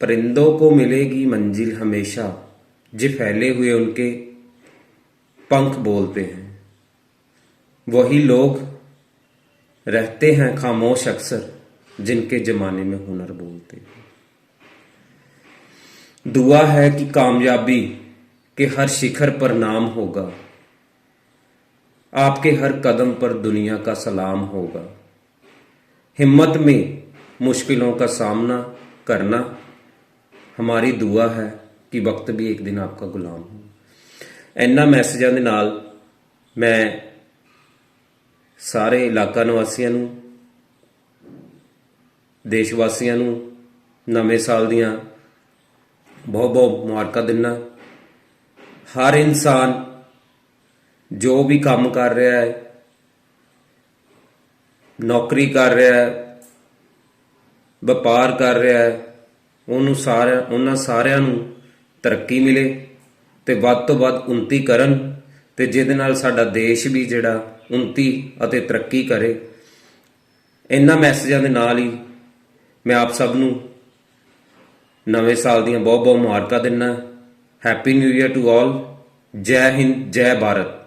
परिंदों को मिलेगी मंजिल हमेशा जे फैले हुए उनके पंख बोलते हैं। वही लोग रहते हैं खामोश अक्सर, जिनके जमाने में हुनर बोलते हैं। दुआ है कि कामयाबी के हर शिखर पर नाम होगा। आपके हर कदम पर दुनिया का सलाम होगा। हिम्मत में मुश्किलों का सामना करना ਹਮਾਰੀ ਦੁਆ ਹੈ ਕਿ ਵਕਤ ਵੀ ਇੱਕ ਦਿਨ ਆਪਕਾ ਗੁਲਾਮ ਹੋ। ਇੰਨਾ ਮੈਸੇਜਾਂ ਦੇ ਨਾਲ ਮੈਂ ਸਾਰੇ ਇਲਾਕਾ ਨਿਵਾਸੀਆਂ ਨੂੰ ਦੇਸ਼ ਵਾਸੀਆਂ ਨੂੰ ਨਵੇਂ ਸਾਲ ਦੀਆਂ ਬਹੁਤ ਬਹੁਤ ਮੁਬਾਰਕਾਂ ਦਿੰਨਾ ਹਰ ਇਨਸਾਨ ਜੋ ਵੀ ਕੰਮ ਕਰ ਰਿਹਾ ਹੈ, ਨੌਕਰੀ ਕਰ ਰਿਹਾ ਹੈ, ਵਪਾਰ ਕਰ ਰਿਹਾ ਹੈ ਉਹਨੂੰ ਸਾਰਿਆਂ ਉਹਨਾਂ ਸਾਰਿਆਂ ਨੂੰ ਤਰੱਕੀ ਮਿਲੇ ਤੇ ਵੱਧ ਤੋਂ ਵੱਧ ਉન્નਤੀ ਕਰਨ ਤੇ ਜਿਹਦੇ ਨਾਲ ਸਾਡਾ ਦੇਸ਼ ਵੀ ਜਿਹੜਾ ਉન્નਤੀ ਅਤੇ ਤਰੱਕੀ ਕਰੇ। ਇਹਨਾਂ ਮੈਸੇਜਾਂ ਦੇ ਨਾਲ ਹੀ ਮੈਂ ਆਪ ਸਭ ਨੂੰ ਨਵੇਂ ਸਾਲ ਦੀਆਂ ਬਹੁਤ ਬਹੁਤ ਮੁਬਾਰਕਾਂ ਦਿੰਦਾ। Happy new year to all ਜੈ ਹਿੰਦ, ਜੈ ਭਾਰਤ।